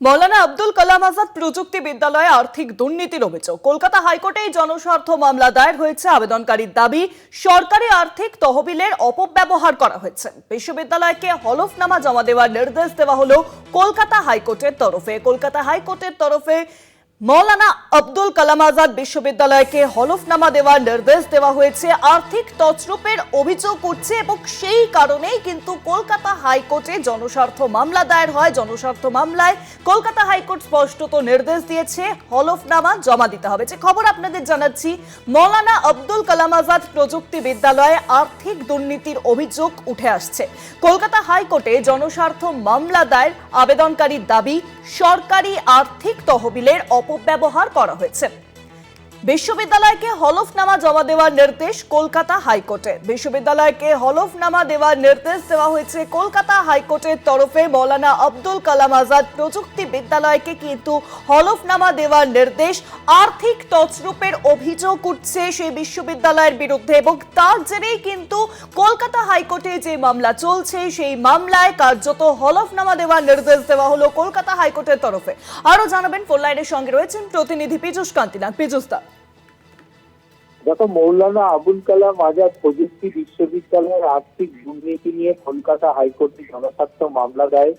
মৌলানা আব্দুল কালাম আজাদ প্রযুক্তি বিদ্যালয়ে আর্থিক দুর্নীতির অভিযোগ। কলকাতা হাইকোর্টে জনস্বার্থ মামলা দায়ের হয়েছে। আবেদনকারীর দাবি, সরকারি আর্থিক তহবিলের অপব্যবহার করা হয়েছে। বিশ্ববিদ্যালয়কে হলফনামা জমা দেওয়ার নির্দেশ দেওয়া হলো কলকাতা হাইকোর্টের তরফে। কলকাতা হাইকোর্টের তরফে মৌলানা আব্দুল কালাম আজাদ বিশ্ববিদ্যালয়কে হলফনামা দেওয়ার নির্দেশ দেওয়া হয়েছে। আর্থিক তছরূপের অভিযোগ উঠছে এবং সেই কারণেই কিন্তু কলকাতা হাইকোর্টে জনস্বার্থ মামলা দায়ের হয়। জনস্বার্থ মামলায় কলকাতা হাইকোর্ট স্পষ্টত নির্দেশ দিয়েছে, হলফনামা জমা দিতে হবে। যে খবর আপনাদের জানাচ্ছি, মৌলানা আব্দুল কালাম আজাদ প্রযুক্তি বিদ্যালয়ে আর্থিক দুর্নীতির অভিযোগ উঠে আসছে। কলকাতা হাইকোর্টে জনস্বার্থ মামলা দায়ের আবেদনকারীর দাবি, সরকারি আর্থিক তহবিলের অপব্যবহার করা হয়েছে। বিশ্ববিদ্যালয়কে হলফনামা জমা দেওয়ার নির্দেশ কলকাতা হাইকোর্টে। বিশ্ববিদ্যালয়কে হলফনামা দেওয়ার নির্দেশ দেওয়া হয়েছে কলকাতা হাইকোর্টের তরফে। মৌলানা আব্দুল কালাম আজাদ প্রযুক্তি বিদ্যালয়কে কিন্তু হলফনামা দেওয়ার নির্দেশ আর্থিক তছরূপের অভিযোগ উঠছে সেই বিশ্ববিদ্যালয়ের বিরুদ্ধে এবং তার জেরেই কিন্তু কলকাতা হাইকোর্টে যে মামলা চলছে, সেই মামলায় কার্যত হলফনামা দেওয়ার নির্দেশ দেওয়া হলো কলকাতা হাইকোর্টের তরফে। আরও জানাবেন ফোন লাইনের সঙ্গে রয়েছেন প্রতিনিধি পীযুষ কান্তিনাথ। পীযুষ দেখো, মৌলানা আবুল কালাম আজাদ প্রযুক্তি বিশ্ববিদ্যালয়ের আর্থিক দুর্নীতি নিয়ে কলকাতা হাইকোর্টে জনস্বার্থ মামলা দেয়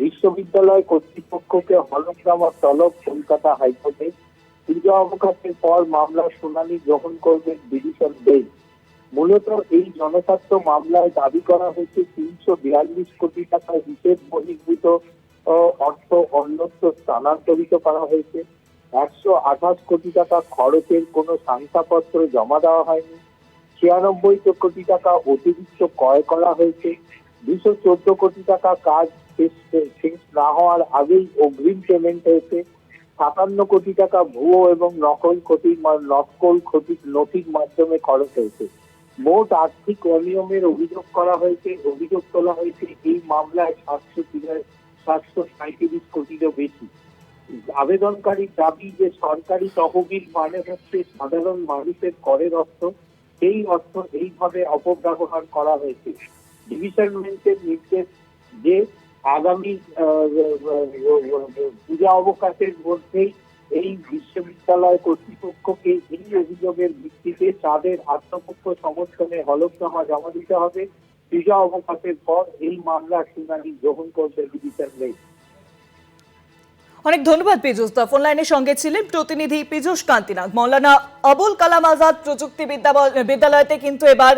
বিশ্ববিদ্যালয় কর্তৃপক্ষকে হলফনামা তলব কলকাতা হাইকোর্টে। পুজো অবকাশের পর মামলার শুনানি গ্রহণ করবে ডিভিশন বেঞ্চ। মূলত এই জনস্বার্থ মামলায় দাবি করা হয়েছে তিনশো বিয়াল্লিশ কোটি টাকা হিসেব বহির্ভূত অর্থ অন্যত্র স্থানান্তরিত করা হয়েছে। একশো আঠাশ কোটি টাকা খরচের কোনো শংসাপত্র জমা দেওয়া হয়নি। ছিয়ানব্বই কোটি টাকা অতিরিক্ত ক্রয় করা হয়েছে। দুশো চোদ্দ কোটি টাকা কাজ শেষ না হওয়ার আগেই অগ্রিম পেমেন্ট হয়েছে। সাতান্ন কোটি টাকা ভুয়ো এবং নকল ক্ষতি নকল ক্ষতি নথির মাধ্যমে খরচ হয়েছে। মোট আর্থিক অনিয়মের অভিযোগ করা হয়েছে। অভিযোগ তোলা হয়েছে, এই মামলায় সাতশো সাতশো সাঁত্রিশ কোটিরও বেশি। আবেদনকারীর দাবি যে সরকারি তহবিল মানে হচ্ছে সাধারণ মানুষের করের অর্থ, সেই অর্থ এইভাবে অপব্যবহার করা হয়েছে। ডিভিশন বেঞ্চের নির্দেশ যে আগামী পূজা অবকাশের মধ্যেই এই বিশ্ববিদ্যালয় কর্তৃপক্ষকে এই অভিযোগের ভিত্তিতে তাদের আত্মপক্ষ সমর্থনে হলফনামা জমা দিতে হবে। পূজা অবকাশের পর এই মামলার শুনানি গ্রহণ করবে ডিভিশন অনেক ধন্যবাদ পীযুষ দা ফোন লাইনের সঙ্গে ছিলেন প্রতিনিধি পীযুষ কান্তিনাথ মৌলানা আবুল কালাম আজাদ প্রযুক্তি বিদ্যা- বিদ্যালয়তে কিন্তু এবার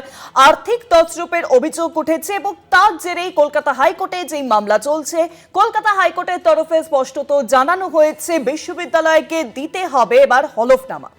আর্থিক তছরূপের অভিযোগ উঠেছে এবং তার জেরেই কলকাতা হাইকোর্টে যেই মামলা চলছে, কলকাতা হাইকোর্টের তরফে স্পষ্টত জানানো হয়েছে, বিশ্ববিদ্যালয়কে দিতে হবে এবার হলফনামা।